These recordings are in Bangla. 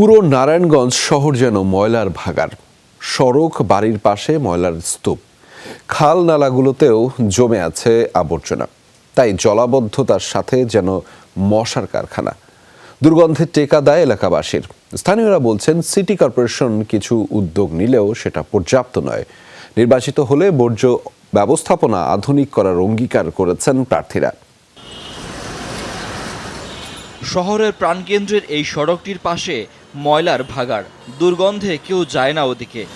পুরো নারায়ণগঞ্জ শহর যেন ময়লার ভাগার সড়ক বাড়ির পাশে ময়লার স্তূপ। খাল নালাগুলোতেও জমে আছে আবর্জনা। তাই জলাবদ্ধতার সাথে যেন মশার কারখানা। দুর্গন্ধে টেকা দেয় এলাকাবাসীর। স্থানীয়রা বলছেন, সিটি কর্পোরেশন কিছু উদ্যোগ নিলেও সেটা পর্যাপ্ত নয়। নির্বাচিত হলে বর্জ্য ব্যবস্থাপনা আধুনিক করার অঙ্গীকার করেছেন প্রার্থীরা। শহরের প্রাণকেন্দ্রের এই সড়কটির পাশে ময়লার ভাগাড়। দুর্গন্ধে কেউ যায় না ওদিকে।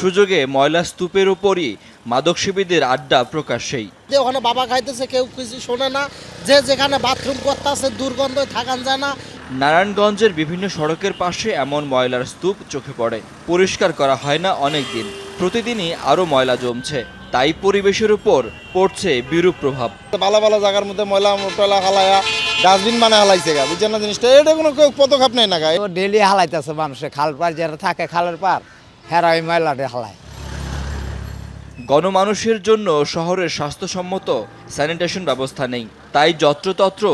সুযোগে ময়লা স্তূপের উপরই মাদকসেবীদের আড্ডা প্রকাশ্যেই। যে ওখানে বাবা খাইতেছে কেউ কিছু শোনে না। যে যেখানে বাথরুম করতে আছে দুর্গন্ধ থাকান যায় না। নারায়ণগঞ্জের বিভিন্ন সড়কের পাশে এমন ময়লার স্তূপ চোখে পড়ে। পরিষ্কার করা হয় না অনেক দিন প্রতিদিনই আরও ময়লা জমছে। তাই পরিবেশের উপর পড়ছে বিরূপ প্রভাব। ভালো ভালো জায়গার মধ্যে ময়লা টয়লা হালায়া ডাস্টবিন মানে হালাইছে গা বুঝছেন না জিনিসটা? এটা কোনো কেউ পদক্ষেপ নেই না গা। ডেলি হালাইতেছে মানুষে খাল পার যারা থাকে খালের পার হেরা ওই ময়লাটা হালায়। গণমানুষের জন্য শহরের স্বাস্থ্যসম্মত স্যানিটেশন ব্যবস্থা নেই তাই যত্রতত্র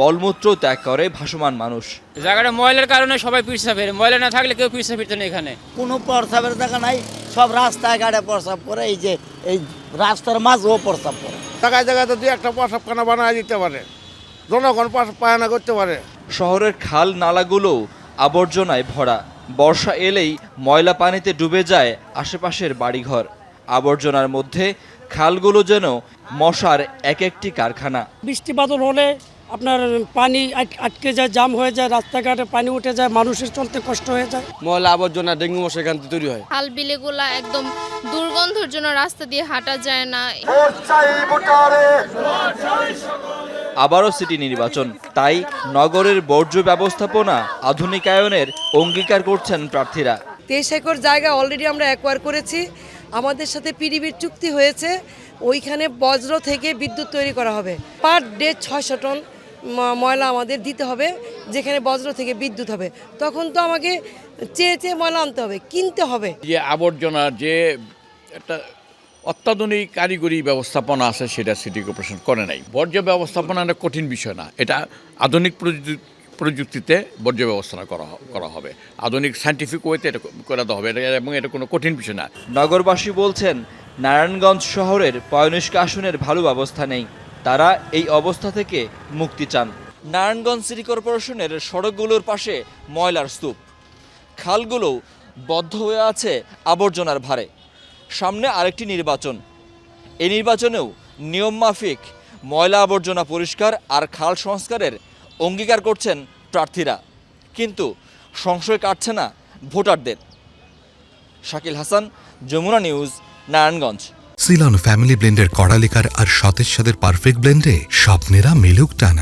মলমূত্র ত্যাগ করে ভাসমান মানুষ। জায়গাটা ময়লার কারণে সবাই পিছিয়ে ফেরে ময়লা না থাকলে কেউ পিছিয়ে ফিরতো না এখানে। কোনো প্রস্রাবের জায়গা নাই সব রাস্তায় গাড়ে প্রস্রাব করে এই যে এই রাস্তার মাঝেও প্রস্রাব করে। জায়গায় জায়গায় তো দুই একটা প্রসাবখানা বানায় দিতে পারে। জনগণ পায়না করতে পারে। শহরের খাল নালাগুলোও আবর্জনায় ভরা। বর্ষা এলেই ময়লা পানিতে ডুবে যায় আশেপাশের বাড়িঘর। আবর্জনার মধ্যে খালগুলো যেন মশার এক একটি কারখানা। বৃষ্টি বাদল হলে আপনার পানি আটকে যায় জাম হয়ে যায় রাস্তাঘাটে পানি উঠে যায় মানুষের চলতে কষ্ট হয়ে যায়। ময়লা আবর্জনা ডেঙ্গু মশা এখান থেকে তৈরি হয়। খাল বিলেগুলা একদম দুর্গন্ধের জন্য রাস্তা দিয়ে হাঁটা যায় না। আবারও সিটি নির্বাচন। তাই নগরের বর্জ্য ব্যবস্থাপনা আধুনিকায়নের অঙ্গীকার করছেন প্রার্থীরা। তেইশ একর জায়গা অলরেডি আমরা অ্যাকোয়ার করেছি। আমাদের সাথে পিডিবির চুক্তি হয়েছে। ওইখানে বজ্র থেকে বিদ্যুৎ তৈরি করা হবে। পার ডে ছয়শো টন ময়লা আমাদের দিতে হবে যেখানে বজ্র থেকে বিদ্যুৎ হবে। তখন তো আমাকে চেয়ে চেয়ে ময়লা আনতে হবে কিনতে হবে। যে আবর্জনার যে একটা অত্যাধুনিক কারিগরি ব্যবস্থাপনা আছে সেটা সিটি কর্পোরেশন করে নাই। বর্জ্য ব্যবস্থাপনা একটা কঠিন বিষয় না। এটা আধুনিক প্রযুক্তি প্রযুক্তিতে বর্জ্য ব্যবস্থাপনা করা হ- করা হবে। আধুনিক সায়েন্টিফিক ওয়েতে এটা করাতে হবে। এবং এটা কোনো কঠিন বিষয় না। নগরবাসী বলছেন নারায়ণগঞ্জ শহরের পয়নিষ্কাশনের ভালো ব্যবস্থা নেই। তারা এই অবস্থা থেকে মুক্তি চান। নারায়ণগঞ্জ সিটি কর্পোরেশনের সড়কগুলোর পাশে ময়লার স্তূপ। খালগুলো বদ্ধ হয়ে আছে আবর্জনার ভারে। সামনে আরেকটি নির্বাচন। এই নির্বাচনেও নিয়ম মাফিক, ময়লা আবর্জনা পরিষ্কার আর খাল সংস্কারের অঙ্গীকার করছেন প্রার্থীরা। কিন্তু সংশয় কাটছে না ভোটারদের। Shakil Hasan, Jamuna news, Narayanganj. Ceylon family ব্লেন্ডের কড়ালিকার আর সতেজ সাদের পারফেক্ট ব্লেন্ডে স্বপ্নেরা মেলুক টানা।